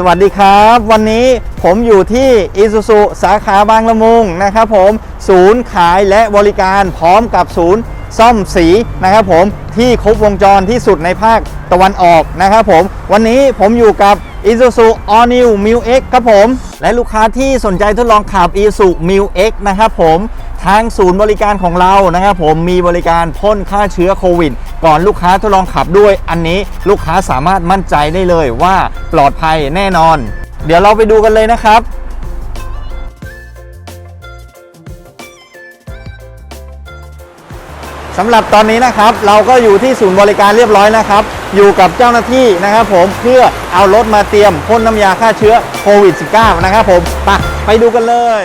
สวัสดีครับ วันนี้ผมอยู่ที่อิซูซุสาขาบางละมุงนะครับผมศูนย์ขายและบริการพร้อมกับศูนย์ซ่อมสีนะครับผมที่ครบวงจรที่สุดในภาคตะวันออกนะครับผมวันนี้ผมอยู่กับ Isuzu All New m u X ครับผม และลูกค้าที่สนใจทดลองขับ Isuzu m u X นะครับผม ทางศูนย์บริการของเรานะครับผมมีบริการพ่นฆ่าเชื้อโควิด ก่อนลูกค้าทดลองขับด้วย อันนี้ลูกค้าสามารถมั่นใจได้เลยว่าปลอดภัยแน่นอน เดี๋ยวเราไปดูกันเลยนะครับสำหรับตอนนี้นะครับเราก็อยู่ที่ศูนย์บริการเรียบร้อยนะครับ อยู่กับเจ้าหน้าที่นะครับผมเพื่อเอารถมาเตรียมพ่นน้ำยาฆ่าเชื้อโควิด -19 นะครับผมไปไปดูกันเลย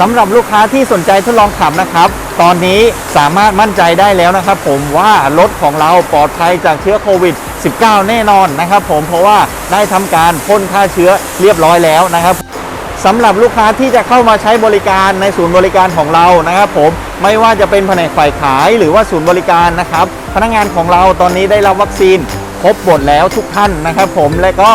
สำหรับลูกค้าที่สนใจทดลองขับนะครับ ตอนนี้สามารถมั่นใจได้แล้วนะครับ ผมว่ารถของเราปลอดภัยจากเชื้อโควิด -19 แน่นอนนะครับ ผมเพราะว่าได้ทำการพ่นฆ่าเชื้อเรียบร้อยแล้วนะครับสำหรับลูกค้าที่จะเข้ามาใช้บริการในศูนย์บริการของเรานะครับ ผมไม่ว่าจะเป็นแผนกฝ่ายขายหรือว่าศูนย์บริการนะครับ พนักงานของเราตอนนี้ได้รับวัคซีนครบหมดแล้วทุกท่านนะครับ ผมและก็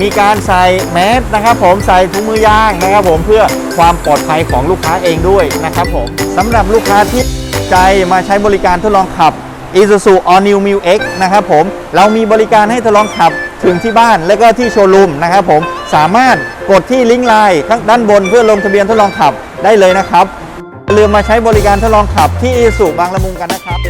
มีการใส่แมสนะครับผมใส่ถุงมือยางนะครับผมเพื่อความปลอดภัยของลูกค้าเองด้วยนะครับผมสำหรับลูกค้าที่ใจมาใช้บริการทดลองขับ Isuzu All New m u X นะครับผมเรามีบริการให้ทดลองขับถึงที่บ้านและก็ที่โชว์รูมนะครับผมสามารถกดที่ลิงก์ไลน์ข้างด้านบนเพื่อลงทะเบียนทดลองขับได้เลยนะครับอย่าลืมมาใช้บริการทดลองขับที่ Isuzu บางละมุงกันนะครับ